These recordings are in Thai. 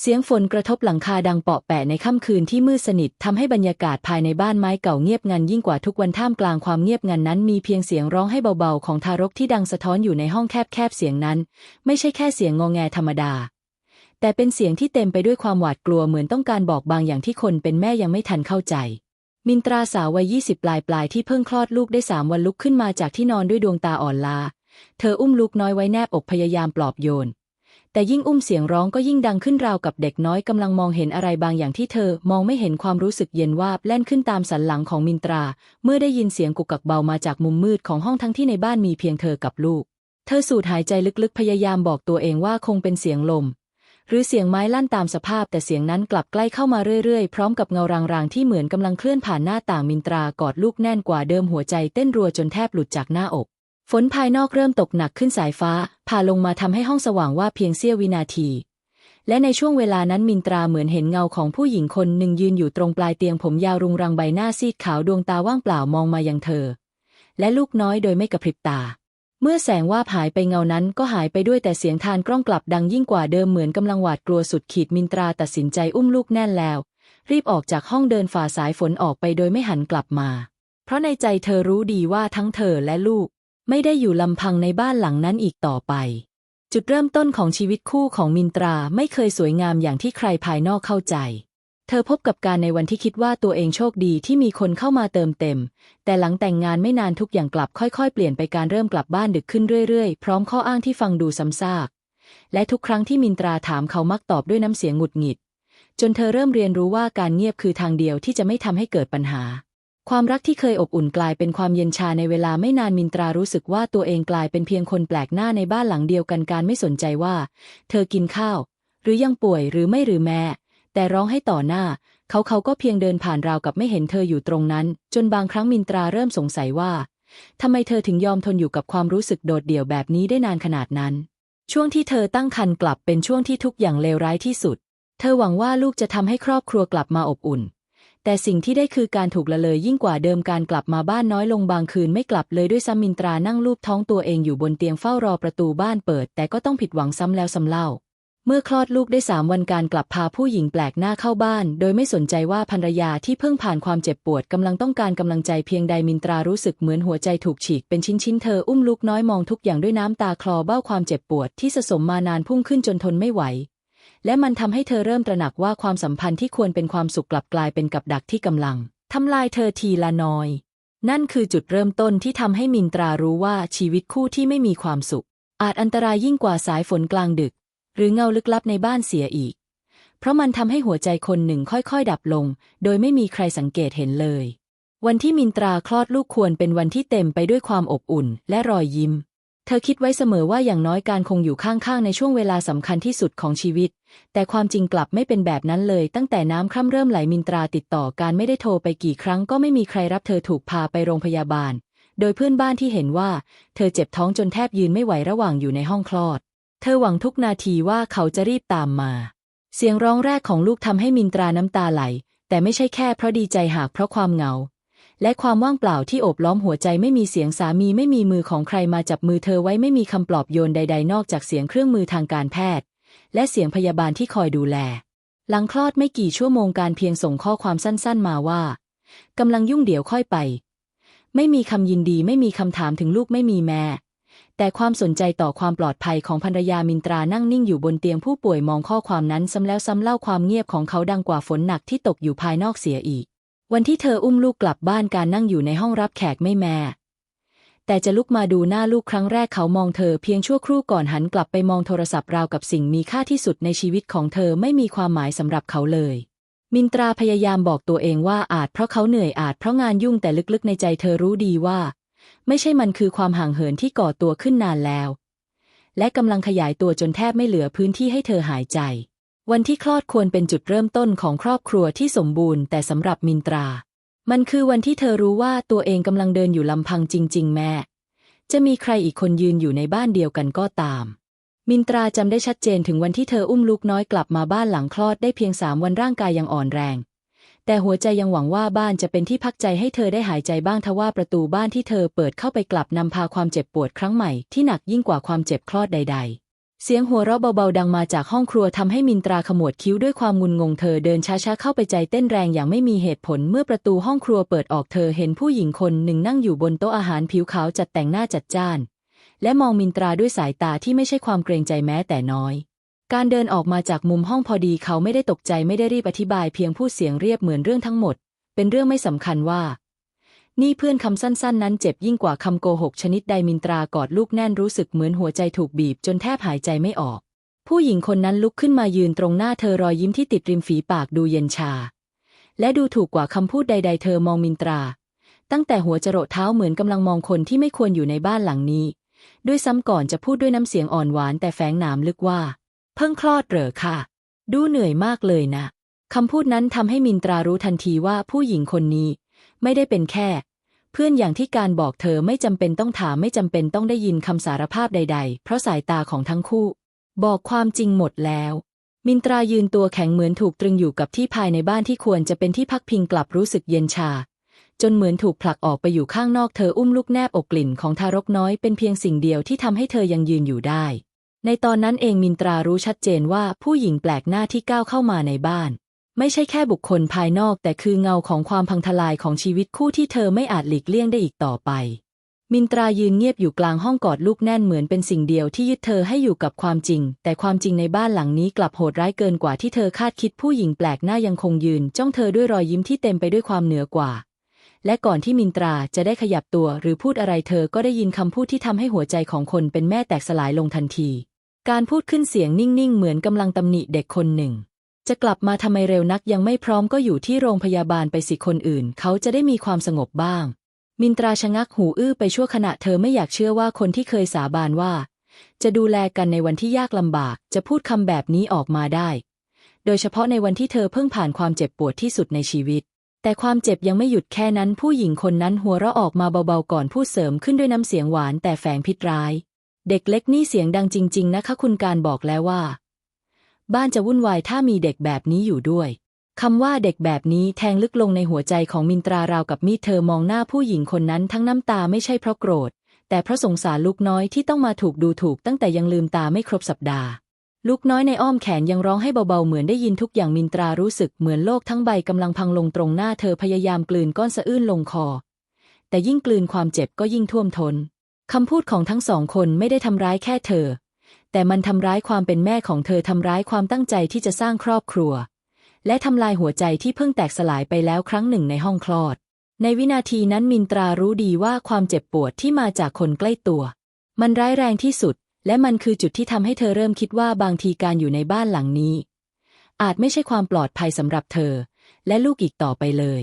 เสียงฝนกระทบหลังคาดังเปาะแปะในค่ำคืนที่มืดสนิททำให้บรรยากาศภายในบ้านไม้เก่าเงียบงันยิ่งกว่าทุกวันท่ามกลางความเงียบงันนั้นมีเพียงเสียงร้องให้เบาๆ ของทารกที่ดังสะท้อนอยู่ในห้องแคบๆเสียงนั้น ไม่ใช่แค่เสียงงอแงธรรมดา แต่เป็นเสียงที่เต็มไปด้วยความหวาดกลัวเหมือนต้องการบอกบางอย่างที่คนเป็นแม่ยังไม่ทันเข้าใจ มินตราสาววัยยี่สิบปลายปลายๆที่เพิ่งคลอดลูกได้สามวันลุกขึ้นมาจากที่นอนด้วยดวงตาอ่อนล้าเธออุ้มลูกน้อยไว้แนบอกพยายามปลอบโยน แต่ยิ่งอุ้มเสียงร้องก็ยิ่งดังขึ้นราวกับเด็กน้อยกำลังมองเห็นอะไรบางอย่างที่เธอมองไม่เห็นความรู้สึกเย็นวาบแล่นขึ้นตามสันหลังของมินตรา เมื่อได้ยินเสียงกุกกักเบามาจากมุมมืดของห้องทั้งที่ในบ้านมีเพียงเธอกับลูก เธอสูดหายใจลึกๆ พยายามบอกตัวเองว่าคงเป็นเสียงลม หรือเสียงไม้ลั่นตามสภาพ แต่เสียงนั้นกลับใกล้เข้ามาเรื่อยๆ พร้อมกับเงารางๆที่เหมือนกำลังเคลื่อนผ่านหน้าต่างมินตรากอดลูกแน่นกว่าเดิมหัวใจเต้นรัวจนแทบหลุดจากหน้าอก ฝนภายนอกเริ่มตกหนักขึ้นสายฟ้า ผ่าลงมาทำให้ห้องสว่างว่าเพียงเสี้ยววินาที และในช่วงเวลานั้นมินตราเหมือนเห็นเงาของผู้หญิงคนหนึ่งยืนอยู่ตรงปลายเตียงผมยาวรุงรังใบหน้าซีดขาวดวงตาว่างเปล่ามองมายังเธอ และลูกน้อยโดยไม่กระพริบตา เมื่อแสงว่าหายไปเงานั้นก็หายไปด้วยแต่เสียงทานกล้องกลับดังยิ่งกว่าเดิมเหมือนกำลังหวาดกลัวสุดขีดมินตราตัดสินใจอุ้มลูกแน่นแล้ว รีบออกจากห้องเดินฝ่าสายฝนออกไปโดยไม่หันกลับมา เพราะในใจเธอรู้ดีว่าทั้งเธอและลูก ไม่ได้อยู่ลำพังในบ้านหลังนั้นอีกต่อไป จุดเริ่มต้นของชีวิตคู่ของมินตราไม่เคยสวยงามอย่างที่ใครภายนอกเข้าใจ เธอพบกับการในวันที่คิดว่าตัวเองโชคดีที่มีคนเข้ามาเติมเต็ม แต่หลังแต่งงานไม่นานทุกอย่างกลับค่อยๆ เปลี่ยนไปการเริ่มกลับบ้านดึกขึ้นเรื่อยๆ พร้อมข้ออ้างที่ฟังดูซ้ำซาก และทุกครั้งที่มินตราถามเขามักตอบด้วยน้ำเสียงหงุดหงิด จนเธอเริ่มเรียนรู้ว่าการเงียบคือทางเดียวที่จะไม่ทำให้เกิดปัญหา ความรักที่เคยอบอุ่นกลายเป็นความเย็นชาในเวลาไม่นานมินตรารู้สึกว่าตัวเองกลายเป็นเพียงคนแปลกหน้าในบ้านหลังเดียวกันการไม่สนใจว่า เธอกินข้าว หรือยังป่วยหรือไม่หรือแม่แต่ร้องให้ต่อหน้า เขาเขาก็เพียงเดินผ่านราวกับไม่เห็นเธออยู่ตรงนั้น จนบางครั้งมินตราเริ่มสงสัยว่าทำไมเธอถึงยอมทนอยู่กับความรู้สึกโดดเดี่ยวแบบนี้ได้นานขนาดนั้น ช่วงที่เธอตั้งครรภ์กลับเป็นช่วงที่ทุกอย่างเลวร้ายที่สุด เธอหวังว่าลูกจะทำให้ครอบครัวกลับมาอบอุ่น แต่สิ่งที่ได้คือการถูกละเลยยิ่งกว่าเดิมการกลับมาบ้านน้อยลงบางคืนไม่กลับเลยด้วยซ้ำมินตรานั่งลูบท้องตัวเองอยู่บนเตียงเฝ้ารอประตูบ้านเปิด แต่ก็ต้องผิดหวังซ้ำแล้วซ้ำเล่า เมื่อคลอดลูกได้สามวันการกลับพาผู้หญิงแปลกหน้าเข้าบ้าน โดยไม่สนใจว่าภรรยาที่เพิ่งผ่านความเจ็บปวดกำลังต้องการกำลังใจเพียงใดมินตรารู้สึกเหมือนหัวใจถูกฉีกเป็นชิ้นๆเธออุ้มลูกน้อยมองทุกอย่างด้วยน้ำตาคลอเบ้าความเจ็บปวดที่สะสมมานานพุ่งขึ้นจนทนไม่ไหว และมันทำให้เธอเริ่มตระหนักว่าความสัมพันธ์ที่ควรเป็นความสุขกลับกลายเป็นกับดักที่กำลังทำลายเธอทีละน้อย นั่นคือจุดเริ่มต้นที่ทำให้มินตรารู้ว่าชีวิตคู่ที่ไม่มีความสุข อาจอันตรายยิ่งกว่าสายฝนกลางดึก หรือเงาลึกลับในบ้านเสียอีก เพราะมันทำให้หัวใจคนหนึ่งค่อยๆ ดับลง โดยไม่มีใครสังเกตเห็นเลย วันที่มินตราคลอดลูกควรเป็นวันที่เต็มไปด้วยความอบอุ่น และรอยยิ้ม เธอคิดไว้เสมอว่าอย่างน้อยการคงอยู่ข้างๆ ในช่วงเวลาสำคัญที่สุดของชีวิต แต่ความจริงกลับไม่เป็นแบบนั้นเลย ตั้งแต่น้ำคร่ำเริ่มไหลมินตราติดต่อการไม่ได้โทรไปกี่ครั้งก็ไม่มีใครรับเธอถูกพาไปโรงพยาบาล โดยเพื่อนบ้านที่เห็นว่า เธอเจ็บท้องจนแทบยืนไม่ไหวระหว่างอยู่ในห้องคลอด เธอหวังทุกนาทีว่าเขาจะรีบตามมา เสียงร้องแรกของลูกทำให้มินตราน้ำตาไหล แต่ไม่ใช่แค่เพราะดีใจหากเพราะความเหงา และความว่างเปล่าที่โอบล้อมหัวใจไม่มีเสียงสามีไม่มีมือของใครมาจับมือเธอไว้ไม่มีคำปลอบโยนใด ๆ นอกจากเสียงเครื่องมือทางการแพทย์ และเสียงพยาบาลที่คอยดูแล หลังคลอดไม่กี่ชั่วโมงการเพียงส่งข้อความสั้นๆ มาว่ากำลังยุ่งเดี๋ยวค่อยไป ไม่มีคำยินดีไม่มีคำถามถึงลูกไม่มีแม่แต่ความสนใจต่อความปลอดภัยของภรรยามินตรานั่งนิ่งอยู่บนเตียงผู้ป่วยมองข้อความนั้นซ้ำแล้วซ้ำเล่าความเงียบของเขาดังกว่าฝนหนักที่ตกอยู่ภายนอกเสียอีก วันที่เธออุ้มลูกกลับบ้านการนั่งอยู่ในห้องรับแขกไม่แม่แต่จะลุกมาดูหน้าลูกครั้งแรกเขามองเธอเพียงชั่วครู่ก่อนหันกลับไปมองโทรศัพท์ราวกับสิ่งมีค่าที่สุดในชีวิตของเธอไม่มีความหมายสำหรับเขาเลย มินตราพยายามบอกตัวเองว่าอาจเพราะเขาเหนื่อยอาจเพราะงานยุ่งแต่ลึกๆในใจเธอรู้ดีว่า ไม่ใช่มันคือความห่างเหินที่ก่อตัวขึ้นนานแล้ว และกำลังขยายตัวจนแทบไม่เหลือพื้นที่ให้เธอหายใจ วันที่คลอดควรเป็นจุดเริ่มต้นของครอบครัวที่สมบูรณ์แต่สำหรับมินตรา มันคือวันที่เธอรู้ว่าตัวเองกำลังเดินอยู่ลำพังจริง ๆ แม่ จะมีใครอีกคนยืนอยู่ในบ้านเดียวกันก็ตาม มินตราจำได้ชัดเจนถึงวันที่เธออุ้มลูกน้อยกลับมาบ้านหลังคลอดได้เพียงสามวันร่างกายยังอ่อนแรง แต่หัวใจยังหวังว่าบ้านจะเป็นที่พักใจให้เธอได้หายใจบ้างทว่าประตูบ้านที่เธอเปิดเข้าไปกลับนำพาความเจ็บปวดครั้งใหม่ที่หนักยิ่งกว่าความเจ็บคลอดใด ๆ เสียงหัวเราะเบาๆดังมาจากห้องครัวทำให้มินตราขมวดคิ้วด้วยความงุนงงเธอเดินช้าๆเข้าไปใจเต้นแรงอย่างไม่มีเหตุผลเมื่อประตูห้องครัวเปิดออกเธอเห็นผู้หญิงคนหนึ่งนั่งอยู่บนโต๊ะอาหารผิวขาวจัดแต่งหน้าจัดจ้าน และมองมินตราด้วยสายตาที่ไม่ใช่ความเกรงใจแม้แต่น้อย การเดินออกมาจากมุมห้องพอดีเขาไม่ได้ตกใจไม่ได้รีบอธิบายเพียงพูดเสียงเรียบเหมือนเรื่องทั้งหมด เป็นเรื่องไม่สำคัญว่า นี่เพื่อนคำสั้น ๆ นั้นเจ็บยิ่งกว่าคำโกหกชนิดใดมินตรากอดลูกแน่นรู้สึกเหมือนหัวใจถูกบีบจนแทบหายใจไม่ออก ผู้หญิงคนนั้นลุกขึ้นมายืนตรงหน้าเธอรอยยิ้มที่ติดริมฝีปากดูเย็นชา และดูถูกกว่าคำพูดใด ๆ เธอมองมินตรา ตั้งแต่หัวจรดเท้าเหมือนกำลังมองคนที่ไม่ควรอยู่ในบ้านหลังนี้ ด้วยซ้ำก่อนจะพูดด้วยน้ำเสียงอ่อนหวานแต่แฝงหนามลึกว่า เพิ่งคลอดเหรอค่ะ ดูเหนื่อยมากเลยนะคำพูดนั้นทำให้มินตรารู้ทันทีว่าผู้หญิงคนนี้ ไม่ได้เป็นแค่ เพื่อนอย่างที่การบอกเธอไม่จำเป็นต้องถามไม่จำเป็นต้องได้ยินคำสารภาพใด ๆ เพราะสายตาของทั้งคู่ บอกความจริงหมดแล้ว มินตรายืนตัวแข็งเหมือนถูกตรึงอยู่กับที่ภายในบ้านที่ควรจะเป็นที่พักพิงกลับรู้สึกเย็นชา จนเหมือนถูกผลักออกไปอยู่ข้างนอกเธออุ้มลูกแนบอกกลิ่นของทารกน้อยเป็นเพียงสิ่งเดียวที่ทำให้เธอยังยืนอยู่ได้ในตอนนั้นเองมินตรารู้ชัดเจนว่าผู้หญิงแปลกหน้าที่ก้าวเข้ามาในบ้าน ไม่ใช่แค่บุคคลภายนอกแต่คือเงาของความพังทลายของชีวิตคู่ที่เธอไม่อาจหลีกเลี่ยงได้อีกต่อไป มินตรายืนเงียบอยู่กลางห้องกอดลูกแน่นเหมือนเป็นสิ่งเดียวที่ยึดเธอให้อยู่กับความจริง แต่ความจริงในบ้านหลังนี้กลับโหดร้ายเกินกว่าที่เธอคาดคิดผู้หญิงแปลกหน้ายังคงยืน จ้องเธอด้วยรอยยิ้มที่เต็มไปด้วยความเหนือกว่า และก่อนที่มินตราจะได้ขยับตัวหรือพูดอะไรเธอก็ได้ยินคำพูดที่ทำให้หัวใจของคนเป็นแม่แตกสลายลงทันที การพูดขึ้นเสียงนิ่งๆ เหมือนกำลังตำหนิเด็กคนหนึ่ง จะกลับมาทำไมเร็วนักยังไม่พร้อมก็อยู่ที่โรงพยาบาลไปสิคนอื่น เขาจะได้มีความสงบบ้าง มินตราชะงักหูอื้อไปชั่วขณะเธอไม่อยากเชื่อว่าคนที่เคยสาบานว่า จะดูแลกันในวันที่ยากลำบาก จะพูดคำแบบนี้ออกมาได้ โดยเฉพาะในวันที่เธอเพิ่งผ่านความเจ็บปวดที่สุดในชีวิต แต่ความเจ็บยังไม่หยุดแค่นั้นผู้หญิงคนนั้นหัวเราะออกมาเบาๆก่อนพูดเสริมขึ้นด้วยน้ำเสียงหวานแต่แฝงพิษร้าย เด็กเล็กนี่เสียงดังจริง ๆ นะคะคุณการบอกแล้วว่า บ้านจะวุ่นวายถ้ามีเด็กแบบนี้อยู่ด้วยคำว่าเด็กแบบนี้แทงลึกลงในหัวใจของมินตราราวกับมีดเธอมองหน้าผู้หญิงคนนั้นทั้งน้ำตาไม่ใช่เพราะโกรธ แต่เพราะสงสารลูกน้อยที่ต้องมาถูกดูถูกตั้งแต่ยังลืมตาไม่ครบสัปดาห์ ลูกน้อยในอ้อมแขนยังร้องให้เบาๆเหมือนได้ยินทุกอย่างมินตรารู้สึกเหมือนโลกทั้งใบกำลังพังลงตรงหน้าเธอพยายามกลืนก้อนสะอื้นลงคอ แต่ยิ่งกลืนความเจ็บก็ยิ่งท่วมทนคำพูดของทั้งสองคนไม่ได้ทำร้ายแค่เธอ แต่มันทำร้ายความเป็นแม่ของเธอทำร้ายความตั้งใจที่จะสร้างครอบครัว และทำลายหัวใจที่เพิ่งแตกสลายไปแล้วครั้งหนึ่งในห้องคลอด ในวินาทีนั้นมินตรารู้ดีว่าความเจ็บปวดที่มาจากคนใกล้ตัว มันร้ายแรงที่สุด และมันคือจุดที่ทำให้เธอเริ่มคิดว่าบางทีการอยู่ในบ้านหลังนี้ อาจไม่ใช่ความปลอดภัยสำหรับเธอ และลูกอีกต่อไปเลย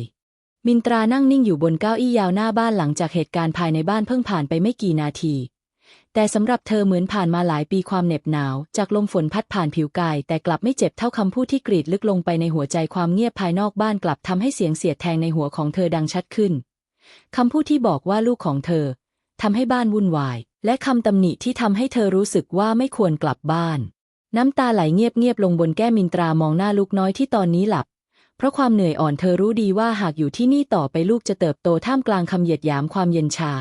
มินตรานั่งนิ่งอยู่บนเก้าอี้ยาวหน้าบ้านหลังจากเหตุการณ์ภายในบ้านเพิ่งผ่านไปไม่กี่นาที แต่สำหรับเธอเหมือนผ่านมาหลายปีความเหน็บหนาว จากลมฝนพัดผ่านผิวกาย แต่กลับไม่เจ็บเท่าคำพูดที่กรีดลึกลงไปในหัวใจความเงียบภายนอกบ้านกลับทำให้เสียงเสียดแทงในหัวของเธอดังชัดขึ้นคำพูดที่บอกว่าลูกของเธอทำให้บ้านวุ่นวาย และคำตำหนิที่ทำให้เธอรู้สึกว่าไม่ควรกลับบ้าน น้ำตาไหลเงียบๆลงบนแก้มมินตรามองหน้าลูกน้อยที่ตอนนี้หลับ เพราะความเหนื่อยอ่อนเธอรู้ดีว่าหากอยู่ที่นี่ต่อไปลูกจะเติบโตท่ามกลางคำเหยียดหยามความเย็นชา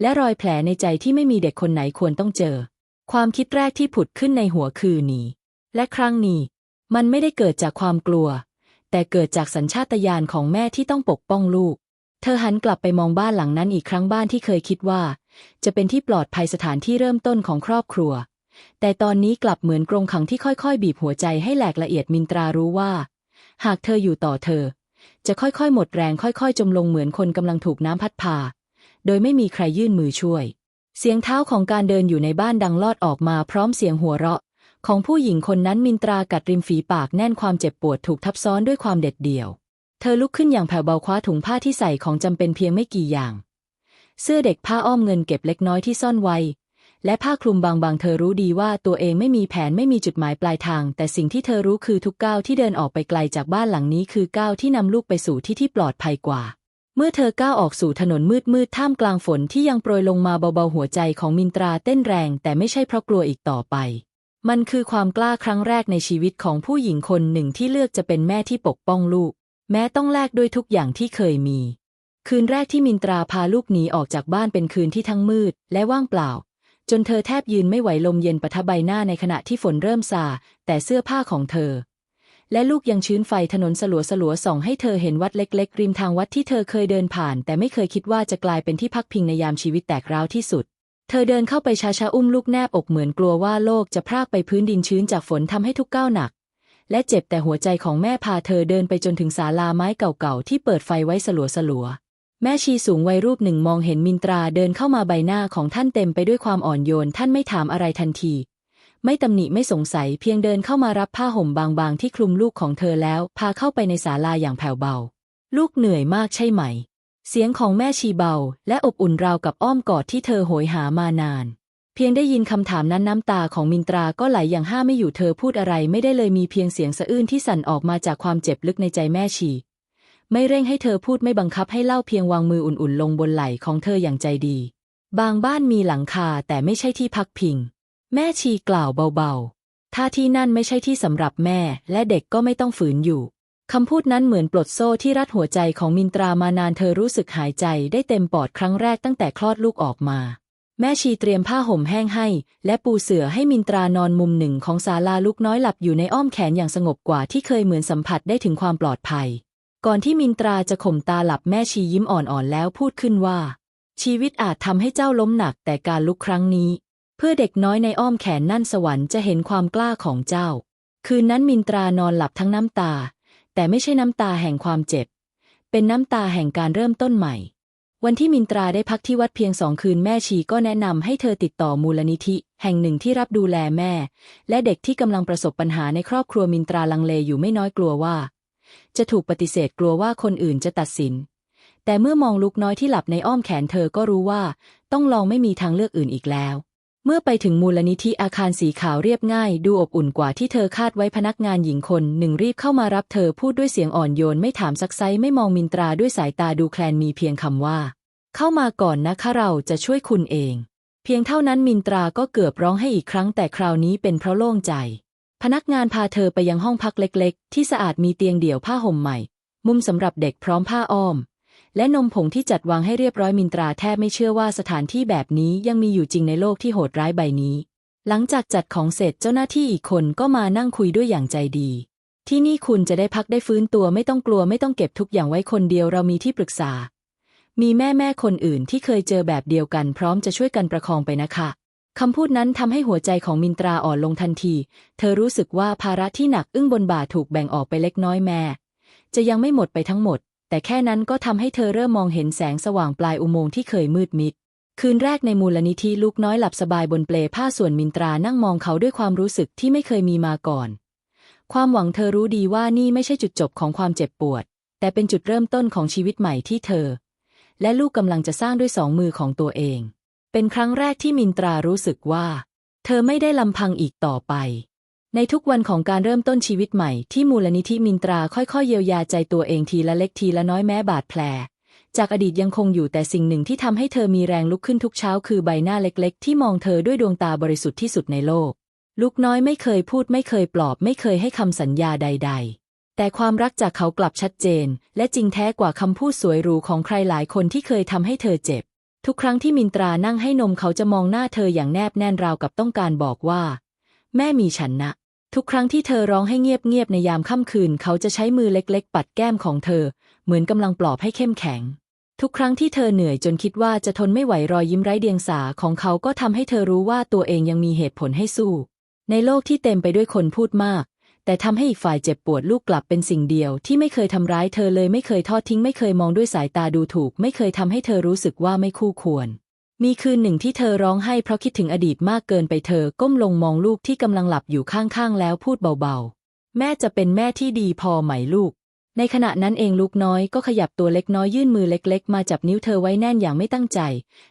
และรอยแผลในใจที่ไม่มีเด็กคนไหนควรต้องเจอ ความคิดแรกที่ผุดขึ้นในหัวคือหนี และครั้งนี้ มันไม่ได้เกิดจากความกลัว แต่เกิดจากสัญชาตญาณของแม่ที่ต้องปกป้องลูก เธอหันกลับไปมองบ้านหลังนั้นอีกครั้งบ้านที่เคยคิดว่า จะเป็นที่ปลอดภัยสถานที่เริ่มต้นของครอบครัว แต่ตอนนี้กลับเหมือนกรงขังที่ค่อยๆ บีบหัวใจให้แหลกละเอียดมินตรารู้ว่า หากเธออยู่ต่อเธอ จะค่อยๆ หมดแรงค่อย ๆ จมลงเหมือนคนกำลังถูกน้ำพัดพา โดยไม่มีใครยื่นมือช่วย เสียงเท้าของการเดินอยู่ในบ้านดังลอดออกมาพร้อมเสียงหัวเราะ ของผู้หญิงคนนั้นมินตรากัดริมฝีปากแน่นความเจ็บปวดถูกทับซ้อนด้วยความเด็ดเดี่ยว เธอลุกขึ้นอย่างแผ่วเบาคว้าถุงผ้าที่ใส่ของจำเป็นเพียงไม่กี่อย่าง เสื้อเด็กผ้าอ้อมเงินเก็บเล็กน้อยที่ซ่อนไว้และผ้าคลุมบางๆ เธอรู้ดีว่าตัวเองไม่มีแผนไม่มีจุดหมายปลายทาง แต่สิ่งที่เธอรู้คือทุกก้าวที่เดินออกไปไกลจากบ้านหลังนี้คือก้าวที่นำลูกไปสู่ที่ที่ปลอดภัยกว่า เมื่อเธอก้าวออกสู่ถนนมืดๆท่ามกลางฝนที่ยังโปรยลงมาเบาๆหัวใจของมินตราเต้นแรง แต่ไม่ใช่เพราะกลัวอีกต่อไป มันคือความกล้าครั้งแรกในชีวิตของผู้หญิงคนหนึ่งที่เลือกจะเป็นแม่ที่ปกป้องลูก แม้ต้องแลกด้วยทุกอย่างที่เคยมี คืนแรกที่มินตราพาลูกหนีออกจากบ้านเป็นคืนที่ทั้งมืด และว่างเปล่า จนเธอแทบยืนไม่ไหวลมเย็นปะทะใบหน้าในขณะที่ฝนเริ่มซาแต่เสื้อผ้าของเธอ และลูกยังชื้นไฟถนนสลัวสลัวส่องให้เธอเห็นวัดเล็ก ๆ ริมทางวัดที่เธอเคยเดินผ่าน แต่ไม่เคยคิดว่าจะกลายเป็นที่พักพิงในยามชีวิตแตกร้าวที่สุด เธอเดินเข้าไปช้าๆอุ้มลูกแนบอกเหมือนกลัวว่าโลกจะพรากไปพื้นดินชื้นจากฝนทำให้ทุกก้าวหนัก และเจ็บแต่หัวใจของแม่พาเธอเดินไปจนถึงศาลาไม้เก่าๆที่เปิดไฟไว้สลัวๆแม่ชีสูงวัยรูปหนึ่งมองเห็นมินตราเดินเข้ามาใบหน้าของท่านเต็มไปด้วยความอ่อนโยน ท่านไม่ถามอะไรทันที ไม่ตำหนิไม่สงสัยเพียงเดินเข้ามารับผ้าห่มบางๆ ที่คลุมลูกของเธอแล้ว พาเข้าไปในศาลาอย่างแผ่วเบา ลูกเหนื่อยมากใช่ไหม เสียงของแม่ชีเบา และอบอุ่นราวกับอ้อมกอดที่เธอโหยหามานาน เพียงได้ยินคำถามนั้นน้ำตาของมินตราก็ไหลอย่างห้ามไม่อยู่เธอพูดอะไรไม่ได้เลยมีเพียงเสียงสะอื้นที่สั่นออกมาจากความเจ็บลึกในใจแม่ชี ไม่เร่งให้เธอพูดไม่บังคับให้เล่าเพียงวางมืออุ่นๆ ลงบนไหล่ของเธออย่างใจดี บางบ้านมีหลังคาแต่ไม่ใช่ที่พักพิง แม่ชีกล่าวเบาๆ ถ้าที่นั่นไม่ใช่ที่สำหรับแม่และเด็กก็ไม่ต้องฝืนอยู่ คำพูดนั้นเหมือนปลดโซ่ที่รัดหัวใจของมินตรามานานเธอรู้สึกหายใจได้เต็มปอดครั้งแรกตั้งแต่คลอดลูกออกมา แม่ชีเตรียมผ้าห่มแห้งให้ และปูเสื่อให้มินตรานอนมุมหนึ่งของศาลาลูกน้อยหลับอยู่ในอ้อมแขนอย่างสงบกว่าที่เคยเหมือนสัมผัสได้ถึงความปลอดภัย ก่อนที่มินตราจะข่มตาหลับแม่ชียิ้มอ่อนๆแล้วพูดขึ้นว่า ชีวิตอาจทำให้เจ้าล้มหนักแต่การลุกครั้งนี้ เพื่อเด็กน้อยในอ้อมแขนนั่นสวรรค์จะเห็นความกล้าของเจ้า คืนนั้นมินตรานอนหลับทั้งน้ำตา แต่ไม่ใช่น้ำตาแห่งความเจ็บ เป็นน้ำตาแห่งการเริ่มต้นใหม่ วันที่มินตราได้พักที่วัดเพียงสองคืนแม่ชีก็แนะนำให้เธอติดต่อมูลนิธิ แห่งหนึ่งที่รับดูแลแม่ และเด็กที่กำลังประสบปัญหาในครอบครัวมินตราลังเลอยู่ไม่น้อยกลัวว่า จะถูกปฏิเสธกลัวว่าคนอื่นจะตัดสิน แต่เมื่อมองลูกน้อยที่หลับในอ้อมแขนเธอก็รู้ว่า ต้องลองไม่มีทางเลือกอื่นอีกแล้ว เมื่อไปถึงมูลนิธิอาคารสีขาวเรียบง่าย ดูอบอุ่นกว่าที่เธอคาดไว้พนักงานหญิงคนหนึ่งรีบเข้ามารับเธอพูดด้วยเสียงอ่อนโยนไม่ถามซักไซไม่มองมินตราด้วยสายตาดูแคลนมีเพียงคำว่า เข้ามาก่อนนะคะเราจะช่วยคุณเอง เพียงเท่านั้นมินตราก็เกือบร้องให้อีกครั้งแต่คราวนี้เป็นเพราะโล่งใจ พนักงานพาเธอไปยังห้องพักเล็ก ๆ ที่สะอาดมีเตียงเดี่ยวผ้าห่มใหม่ มุมสำหรับเด็กพร้อมผ้าอ้อม และนมผงที่จัดวางให้เรียบร้อยมินตราแทบไม่เชื่อว่าสถานที่แบบนี้ยังมีอยู่จริงในโลกที่โหดร้ายใบนี้ หลังจากจัดของเสร็จเจ้าหน้าที่อีกคนก็มานั่งคุยด้วยอย่างใจดี ที่นี่คุณจะได้พักได้ฟื้นตัวไม่ต้องกลัวไม่ต้องเก็บทุกอย่างไว้คนเดียวเรามีที่ปรึกษา มีแม่แม่คนอื่นที่เคยเจอแบบเดียวกัน พร้อมจะช่วยกันประคองไปนะคะคำพูดนั้นทำให้หัวใจของมินตราอ่อนลงทันที เธอรู้สึกว่าภาระที่หนักอึ้งบนบ่าถูกแบ่งออกไปเล็กน้อยแม่ จะยังไม่หมดไปทั้งหมด แต่แค่นั้นก็ทำให้เธอเริ่มมองเห็นแสงสว่างปลายอุโมงค์ที่เคยมืดมิด คืนแรกในมูลนิธิลูกน้อยหลับสบายบนเปลผ้าส่วนมินตรานั่งมองเขาด้วยความรู้สึกที่ไม่เคยมีมาก่อน ความหวังเธอรู้ดีว่านี่ไม่ใช่จุดจบของความเจ็บปวด แต่เป็นจุดเริ่มต้นของชีวิตใหม่ที่เธอ และลูกกำลังจะสร้างด้วยสองมือของตัวเอง เป็นครั้งแรกที่มินตรารู้สึกว่า เธอไม่ได้ลำพังอีกต่อไป ในทุกวันของการเริ่มต้นชีวิตใหม่ ที่มูลนิธิมินตราค่อยๆเยียวยาใจตัวเองทีละเล็กทีละน้อยแม้บาดแผล จากอดีตยังคงอยู่แต่สิ่งหนึ่งที่ทำให้เธอมีแรงลุกขึ้นทุกเช้าคือใบหน้าเล็กๆ ที่มองเธอด้วยดวงตาบริสุทธิ์ที่สุดในโลก ลูกน้อยไม่เคยพูดไม่เคยปลอบ ไม่เคยให้คำสัญญาใด ๆ แต่ความรักจากเขากลับชัดเจน และจริงแท้กว่าคำพูดสวยหรูของใครหลายคนที่เคยทำให้เธอเจ็บ ทุกครั้งที่มินตรานั่งให้นมเขาจะมองหน้าเธออย่างแนบแน่นราวกับต้องการบอกว่า แม่มีฉันนะ ทุกครั้งที่เธอร้องให้เงียบๆในยามค่ำคืน เขาจะใช้มือเล็กๆ ปัดแก้มของเธอ เหมือนกำลังปลอบให้เข้มแข็ง ทุกครั้งที่เธอเหนื่อยจนคิดว่าจะทนไม่ไหวรอยยิ้มไร้เดียงสาของเขาก็ทำให้เธอรู้ว่าตัวเองยังมีเหตุผลให้สู้ ในโลกที่เต็มไปด้วยคนพูดมากแต่ทำให้อีกฝ่ายเจ็บปวดลูกกลับเป็นสิ่งเดียว ที่ไม่เคยทำร้ายเธอเลยไม่เคยทอดทิ้ง ไม่เคยมองด้วยสายตาดูถูก ไม่เคยทำให้เธอรู้สึกว่าไม่คู่ควร มีคืนหนึ่งที่เธอร้องไห้เพราะคิดถึงอดีตมากเกินไปเธอก้มลงมองลูกที่กำลังหลับอยู่ข้างๆ แล้วพูดเบาๆ แม่จะเป็นแม่ที่ดีพอไหมลูก ในขณะนั้นเองลูกน้อยก็ขยับตัวเล็กน้อยยื่นมือเล็กๆ มาจับนิ้วเธอไว้แน่นอย่างไม่ตั้งใจ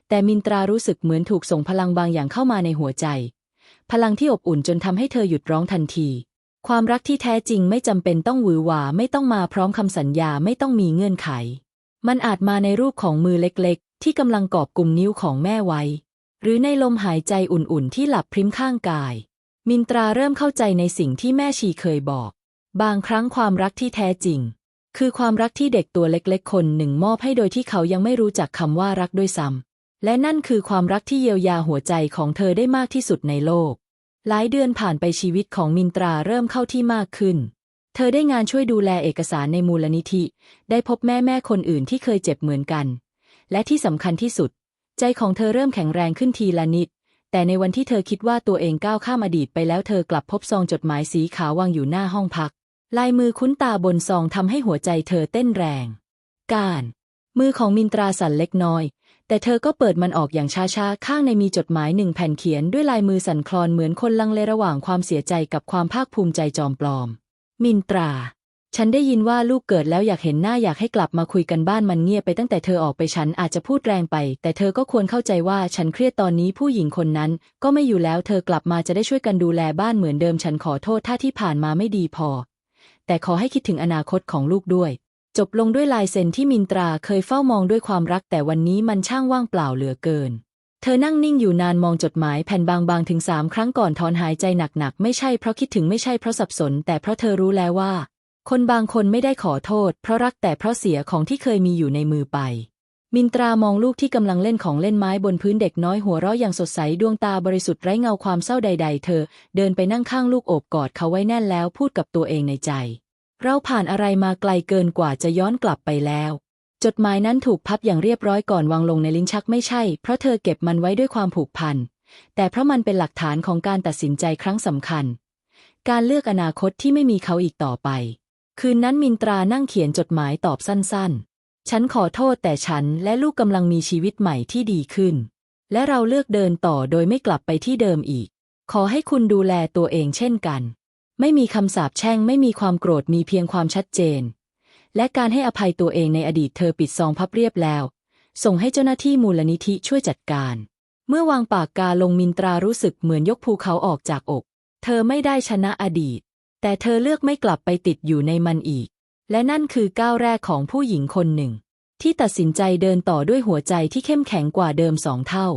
แต่มินตรารู้สึกเหมือนถูกส่งพลังบางอย่างเข้ามาในหัวใจ พลังที่อบอุ่นจนทำให้เธอหยุดร้องทันที ความรักที่แท้จริงไม่จำเป็นต้องหวือหวาไม่ต้องมาพร้อมคำสัญญาไม่ต้องมีเงื่อนไขมันอาจมาในรูปของมือเล็กๆ ที่กำลังกอบกลุ่มนิ้วของแม่ไว้ หรือในลมหายใจอุ่นๆที่หลับพริ้มข้างกาย มินตราเริ่มเข้าใจในสิ่งที่แม่ชีเคยบอก บางครั้งความรักที่แท้จริง คือความรักที่เด็กตัวเล็กๆ คนหนึ่งมอบให้โดยที่เขายังไม่รู้จักคำว่ารักด้วยซ้ำและนั่นคือความรักที่เยียวยาหัวใจของเธอได้มากที่สุดในโลก หลายเดือนผ่านไปชีวิตของมินตราเริ่มเข้าที่มากขึ้นเธอได้งานช่วยดูแลเอกสารในมูลนิธิ ได้พบแม่แม่คนอื่นที่เคยเจ็บเหมือนกัน และที่สำคัญที่สุด ใจของเธอเริ่มแข็งแรงขึ้นทีละนิด แต่ในวันที่เธอคิดว่าตัวเองก้าวข้ามอดีตไปแล้วเธอกลับพบซองจดหมายสีขาววางอยู่หน้าห้องพัก ลายมือคุ้นตาบนซองทำให้หัวใจเธอเต้นแรง การ มือของมินตราสั่นเล็กน้อย แต่เธอก็เปิดมันออกอย่างช้าๆ ข้างในมีจดหมายหนึ่งแผ่นเขียนด้วยลายมือสั่นคลอนเหมือนคนลังเลระหว่างความเสียใจกับความภาคภูมิใจจอมปลอม มินตรา ฉันได้ยินว่าลูกเกิดแล้วอยากเห็นหน้าอยากให้กลับมาคุยกันบ้านมันเงียบไปตั้งแต่เธอออกไปฉันอาจจะพูดแรงไป แต่เธอก็ควรเข้าใจว่าฉันเครียดตอนนี้ผู้หญิงคนนั้น ก็ไม่อยู่แล้วเธอกลับมาจะได้ช่วยกันดูแลบ้านเหมือนเดิมฉันขอโทษถ้าที่ผ่านมาไม่ดีพอ แต่ขอให้คิดถึงอนาคตของลูกด้วย จบลงด้วยลายเซ็นที่มินตราเคยเฝ้ามองด้วยความรัก แต่วันนี้มันช่างว่างเปล่าเหลือเกินเธอนั่งนิ่งอยู่นานมองจดหมายแผ่นบางๆถึงสามครั้งก่อนถอนหายใจหนักๆ ไม่ใช่เพราะคิดถึงไม่ใช่เพราะสับสน แต่เพราะเธอรู้แล้วว่า คนบางคนไม่ได้ขอโทษ เพราะรักแต่เพราะเสียของที่เคยมีอยู่ในมือไป มินตรามองลูกที่กำลังเล่นของเล่นไม้บนพื้นเด็กน้อยหัวเราะอย่างสดใสดวงตาบริสุทธิ์ไร้เงาความเศร้าใด ๆ เธอ เดินไปนั่งข้างลูกโอบกอดเขาไว้แน่นแล้วพูดกับตัวเองในใจ เราผ่านอะไรมาไกลเกินกว่าจะย้อนกลับไปแล้วจดหมายนั้นถูกพับอย่างเรียบร้อยก่อนวางลงในลิ้นชักไม่ใช่ เพราะเธอเก็บมันไว้ด้วยความผูกพัน แต่เพราะมันเป็นหลักฐานของการตัดสินใจครั้งสำคัญ การเลือกอนาคตที่ไม่มีเขาอีกต่อไป คืนนั้นมินตรานั่งเขียนจดหมายตอบสั้นๆ ฉันขอโทษแต่ฉันและลูกกำลังมีชีวิตใหม่ที่ดีขึ้น และเราเลือกเดินต่อโดยไม่กลับไปที่เดิมอีก ขอให้คุณดูแลตัวเองเช่นกัน ไม่มีคำสาปแช่งไม่มีความโกรธมีเพียงความชัดเจน และการให้อภัยตัวเองในอดีตเธอปิดซองพับเรียบแล้ว ส่งให้เจ้าหน้าที่มูลนิธิช่วยจัดการ เมื่อวางปากกาลงมินตรารู้สึกเหมือนยกภูเขาออกจากอก เธอไม่ได้ชนะอดีต แต่เธอเลือกไม่กลับไปติดอยู่ในมันอีก และนั่นคือก้าวแรกของผู้หญิงคนหนึ่ง ที่ตัดสินใจเดินต่อด้วยหัวใจที่เข้มแข็งกว่าเดิมสองเท่า